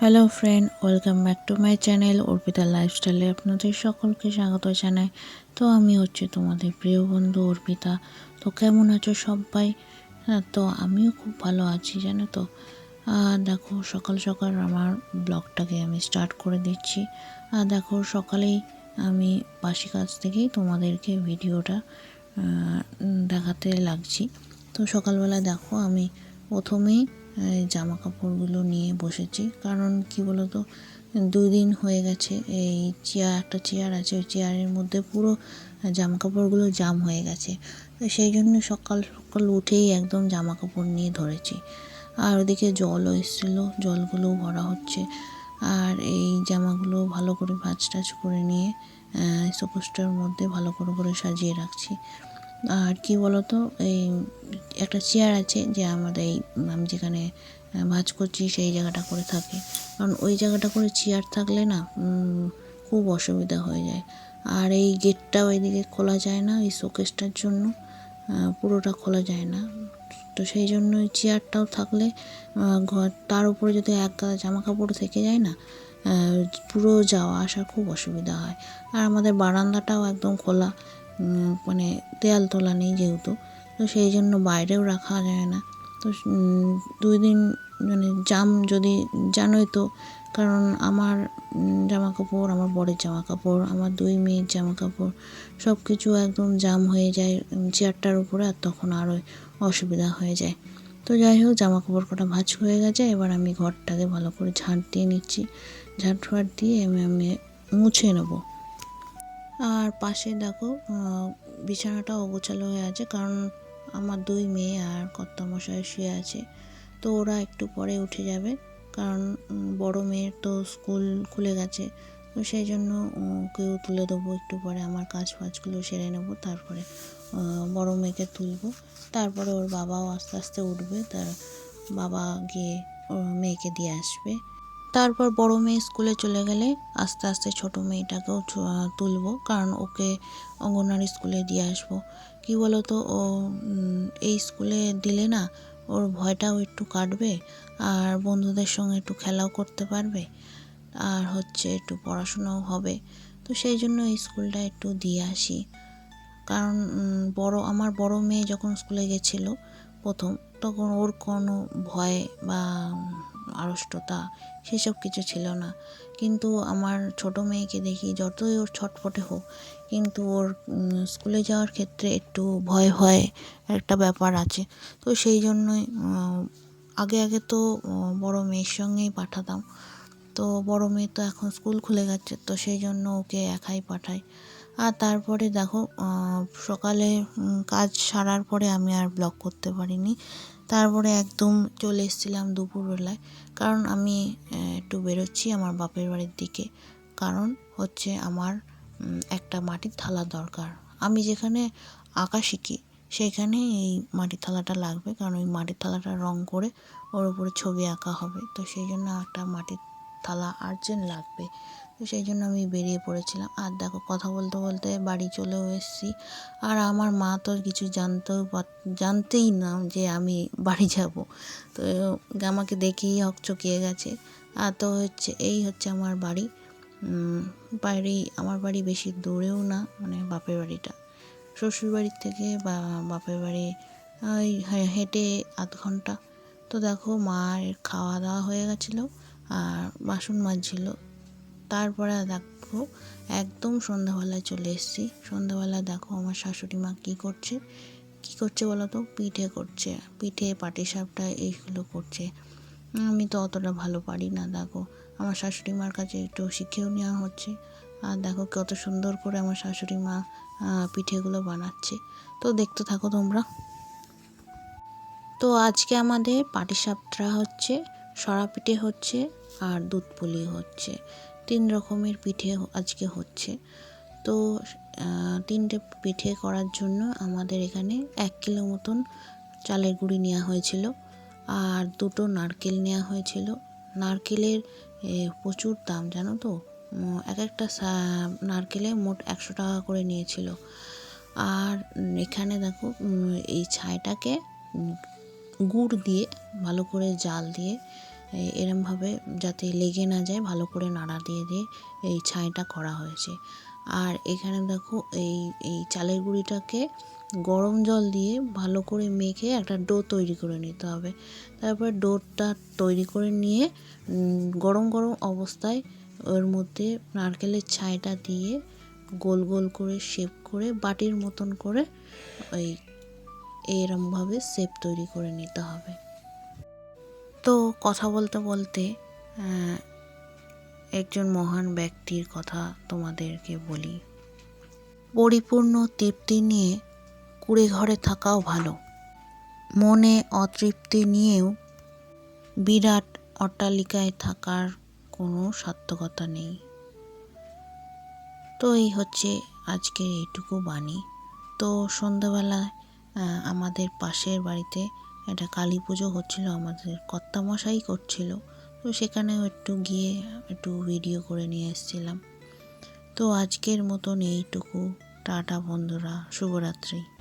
Hello friend welcome back to my channel Arpita লাইফস্টাইলে আপনাদের সকলকে স্বাগত জানাই। তো আমি হচ্ছে তোমাদের প্রিয় বন্ধু অর্পিতা। তো কেমন আছো সবাই? হ্যাঁ তো আমিও খুব ভালো আছি, জানো তো। দেখো, সকাল সকাল আমার ব্লগটাকে আমি স্টার্ট করে দিচ্ছি। আর দেখো, সকালেই আমি বাসি কাজ থেকেই তোমাদেরকে ভিডিওটা দেখাতে লাগছি। তো সকালবেলা দেখো, আমি প্রথমেই জামা কাপড়গুলো নিয়ে বসেছি। কারণ কি বলতো দুই দিন হয়ে গেছে, এই চেয়ার, একটা চেয়ার আছে, ওই চেয়ারের মধ্যে পুরো জামা কাপড়গুলো জাম হয়ে গেছে। সেই জন্য সকাল সকাল উঠেই একদম জামা কাপড় নিয়ে ধরেছি। আর ওদিকে জলও এসেছিল জলগুলো ভরা হচ্ছে। আর এই জামাগুলো ভালো করে ভাজ টাজ করে নিয়ে শোকসটার মধ্যে ভালো করে করে সাজিয়ে রাখছি। আর কি বলতো, এই একটা চেয়ার আছে যে আমাদের এই, আমি যেখানে ভাজ করছি সেই জায়গাটা করে থাকে। কারণ ওই জায়গাটা করে চেয়ার থাকলে না খুব অসুবিধা হয়ে যায়। আর এই গেটটা ওইদিকে খোলা যায় না, এই শোকেসটার জন্য পুরোটা খোলা যায় না। তো সেই জন্য ওই চেয়ারটাও থাকলে ঘর, তার উপরে যদি এক গাদা জামা কাপড় থেকে যায় না পুরো যাওয়া আসার খুব অসুবিধা হয়। আর আমাদের বারান্দাটাও একদম খোলা। মানে দেয়াল তোলা নেই যেহেতু। তো সেই জন্য বাইরেও রাখা যায় না। তো দুই দিন মানে জাম যদি জানোই তো, কারণ আমার জামা কাপড় আমার বরের জামা কাপড় আমার দুই মেয়ের জামা কাপড় সব কিছু একদম জাম হয়ে যায় চেয়ারটার উপরে, আর তখন আরও অসুবিধা হয়ে যায়। তো যাই হোক জামা কাপড় কটা ভাঁজ হয়ে গেছে, এবার আমি ঘরটাকে ভালো করে ঝাঁট দিয়ে নিচ্ছি। ঝাঁট ফাঁট দিয়ে আমি আমি মুছে নেব। আর পাশে দেখো বিছানাটা অগোছালো হয়ে আছে কারণ আমার দুই মেয়ে আর কর্তামশাই শুয়ে আছে। তো ওরা একটু পরে উঠে যাবে কারণ বড় মেয়ের তো স্কুল খুলে গেছে। তো সেই জন্য ওকেও তুলে দেবো একটু পরে, আমার কাজ ফাজগুলো সেরে নেব, তারপরে বড় মেয়েকে তুলবো। তারপরে ওর বাবাও আস্তে আস্তে উঠবে, তার বাবা গিয়ে মেয়েকে দিয়ে আসবে। তারপর বড় মেয়ে স্কুলে চলে গেলে আস্তে আস্তে ছোট মেয়েটাকেও তুলবো। কারণ ওকে অঙ্গনওয়াড়ি স্কুলে দিয়ে আসব। কি বলো তো ও এই স্কুলে দিলে না ওর ভয়টাও একটু কাটবে আর বন্ধুদের সঙ্গে একটু খেলাও করতে পারবে আর হচ্ছে একটু পড়াশোনাও হবে। তো সেই জন্য এই স্কুলটা একটু দিয়ে আসি। কারণ বড়, আমার বড় মেয়ে যখন স্কুলে গেছিল প্রথম, তখন ওর কোনো ভয় বা আড়ষ্টতা, সেসব কিছু ছিল না। কিন্তু আমার ছোট মেয়েকে দেখি যতই ওর ছটফটে হোক, কিন্তু ওর স্কুলে যাওয়ার ক্ষেত্রে একটু ভয় ভয় একটা ব্যাপার আছে। তো সেই জন্যই আগে আগে তো বড় মেয়ের সঙ্গেই পাঠাতাম। তো বড় মেয়ে তো এখন স্কুল খুলে গেছে, তো সেই জন্য ওকে একাই পাঠাই। আর তারপরে দেখো সকালে কাজ সারার পরে আমি আর ব্লগ করতে পারিনি। তারপরে একদম চলে এসেছিলাম দুপুরবেলায়। কারণ আমি একটু বেরোচ্ছি আমার বাপের বাড়ির দিকে। কারণ হচ্ছে আমার একটা মাটির থালা দরকার। আমি যেখানে আঁকা শিখি সেখানে এই মাটির থালাটা লাগবে। কারণ ওই মাটির থালাটা রং করে ওর উপরে ছবি আঁকা হবে। তো সেই জন্য একটা মাটির থালা আর্জেন্ট লাগবে। তো সেই জন্য আমি বেরিয়ে পড়েছিলাম। আর দেখো, কথা বলতে বলতে বাড়ি চলেও এসেছি। আর আমার মা তো কিছু জানতেও জানতেই না যে আমি বাড়ি যাব। তো আমাকে দেখেই হকচকিয়ে গেছে। আর তো হচ্ছে, এই হচ্ছে আমার বাড়ি। বাড়ি আমার বাড়ি বেশি দূরেও না মানে বাপের বাড়িটা। শ্বশুর বাড়ির থেকে বা বাপের বাড়ি, ওই হেঁটে আধ ঘণ্টা। তো দেখো মার খাওয়া দাওয়া হয়ে গেছিল। আর বাসন মাজছিল। তারপরে দেখো, একদম সন্ধ্যাবেলায় চলে এসেছি। সন্ধ্যাবেলায় দেখো আমার শাশুড়ি মা কী করছে? কী করছে বলো তো? পিঠে করছে। পিঠে পাটিসাপটা এইগুলো করছে। আমি তো অতটা ভালো পারি না, দেখো। আমার শাশুড়ি মার কাছে একটু শিখেও নেওয়া হচ্ছে। আর দেখো কত সুন্দর করে আমার শাশুড়ি মা পিঠেগুলো বানাচ্ছে। তো দেখতে থাকো তোমরা। তো আজকে আমাদের পাটিসাপটা হচ্ছে, সরা পিঠে হচ্ছে আর দুধ পুলি হচ্ছে। তিন রকমের পিঠে আজকে হচ্ছে। তো তিনটে পিঠে করার জন্য আমাদের এখানে এক কিলো মতন চালের গুঁড়ি নেওয়া হয়েছিল আর দুটো নারকেল নেওয়া হয়েছিল। নারকেলের প্রচুর দাম, জানো তো? এক একটা নারকেলে মোট একশো টাকা করে নিয়েছিল। আর এখানে দেখো এই ছাইটাকে গুড় দিয়ে, ভালো করে জাল দিয়ে এরমভাবে যাতে লেগে না যায়, ভালো করে নাড়া দিয়ে দিয়ে এই ছাইটা করা হয়েছে। আর এখানে দেখো এই এই চালের গুঁড়িটাকে গরম জল দিয়ে ভালো করে মেখে একটা ডো তৈরি করে নিতে হবে। তারপর ডোটা তৈরি করে নিয়ে গরম গরম অবস্থায় ওর মধ্যে নারকেলের ছাইটা দিয়ে গোল গোল করে শেপ করে বাটির মতন করে ওই এরমভাবে শেপ তৈরি করে নিতে হবে। তো কথা বলতে বলতে একজন মহান ব্যক্তির কথা তোমাদেরকে বলি। পরিপূর্ণ তৃপ্তি নিয়ে কুড়ে ঘরে থাকাও ভালো। মনে অতৃপ্তি নিয়েও বিরাট অট্টালিকায় থাকার কোনো সার্থকতা নেই। তো এই হচ্ছে আজকের এইটুকু বাণী। তো সন্ধ্যাবেলায় আমাদের পাশের বাড়িতে একটা কালী পুজো হচ্ছিল, আমাদের কর্তামশাই করছিল। তো সেখানেও একটু গিয়ে একটু ভিডিও করে নিয়ে এসেছিলাম। তো আজকের মতন এইটুকু। টাটা বন্ধুরা, শুভরাত্রি।